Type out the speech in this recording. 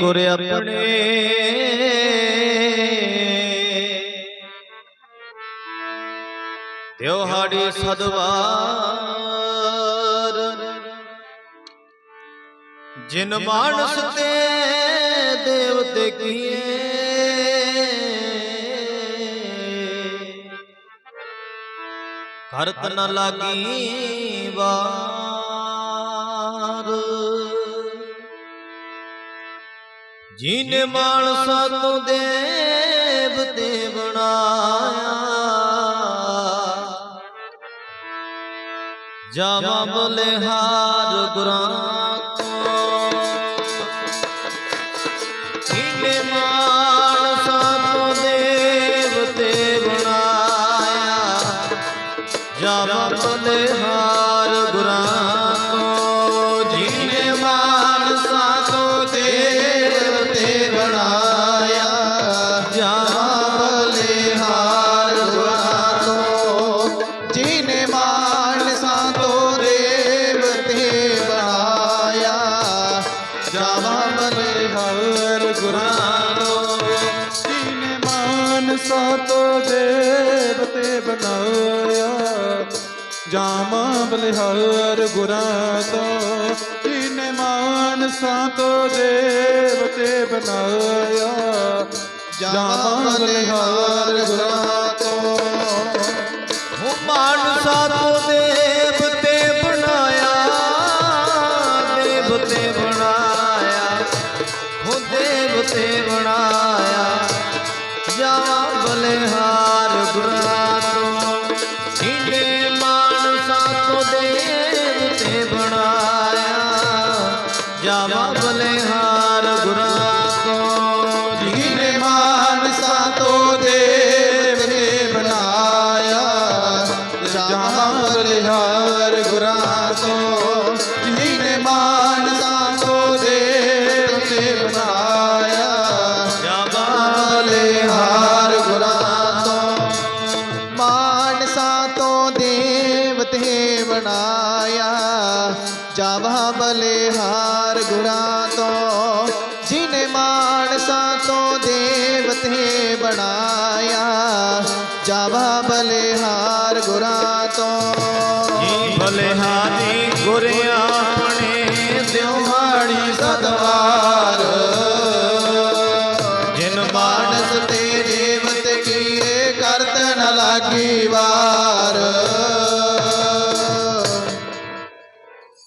ਗੁਰ ਆਪਣੇ। ਦਿਵਹਾੜੀ ਸਦਵਾਰ। ਜਿਨ ਮਾਨਸ ਤੇ ਦੇਵਤੇ ਕੀਏ। ਕਰਤ ਨ ਲਾਗੀ ਵਾਰ ਜਿਨੇ ਮਾਨਸਾ ਤੋਂ ਦੇਵਤੇ ਬਣਾਇਆ ਜਾਵਾਂ ਬਲਿਹਾਰ ਗੁਰਾਂ ਤੋਂ ਜਿਨੇ ਮਾਨਸਾ ਤੋਂ ਦੇਵਤੇ ਬਣਾਇਆ ਜਾਵਾਂ ਬਲਿਹਾਰ ਮਾਨਸਾਂ ਤੋਂ ਦੇਵਤੇ ਬਣਾਇਆ ਜਾਮਾ ਬਲਿਹਾਰ ਗੁਰਾਂ ਤੋਂ ਜਿਨੇ ਮਾਨਸਾਂ ਤੋਂ ਦੇਵਤੇ ਬਣਾਇਆ ਜਾਮਾ ਬਲਿਹਾਰ ਗੁਰਾਂ ਤੋਂ ਹੋ ਮਾਨਸਾ ਤੋਂ ਦੇਵਤੇ ਬਣਾਇਆ ਦੇਵਤੇ ਬਣਾਇਆ ਹੋ ਦੇਵਤੇ ਬਣਾਇਆ ਜਾਵਾਂ ਬਲਿਹਾਰ ਗੁਰਾਂ ਤੋਂ ਜਿਨੇ ਮਾਨਸਾ ਤੋਂ ਦੇਵਤੇ ਬਣਾਇਆ ਜਾਮਾ ਬਲਿਹਾਰ ਗੁਰਾਂ ਤੋਂ ਜਿਨੇ ਮਾਨਸਾ ਇਹ ਬਣਾਇਆ। ਜਾਵਾ ਬਲਿਹਾਰ ਗੁਰਾ ਤੋਂ ਜਿਨੇ ਮਾਨਸਾ ਤੋਂ ਦੇਵਤੇ ਬਣਾਇਆ। ਜਾਵਾ ਬਲੇ ਹਾਰ ਗੁਰਾ ਤੋਂ। ਜੀ ਬਲਿਹਾਰੀ ਗੁਰ ਆਪਣੇ ਦਿਵਾੜੀ ਸਦਵਾਰ ਮਾਨਸ ਤੇ ਦੇਵਤ ਕੀਏ ਕਰਤਨ ਲਾਗੀ ਵਾਰ।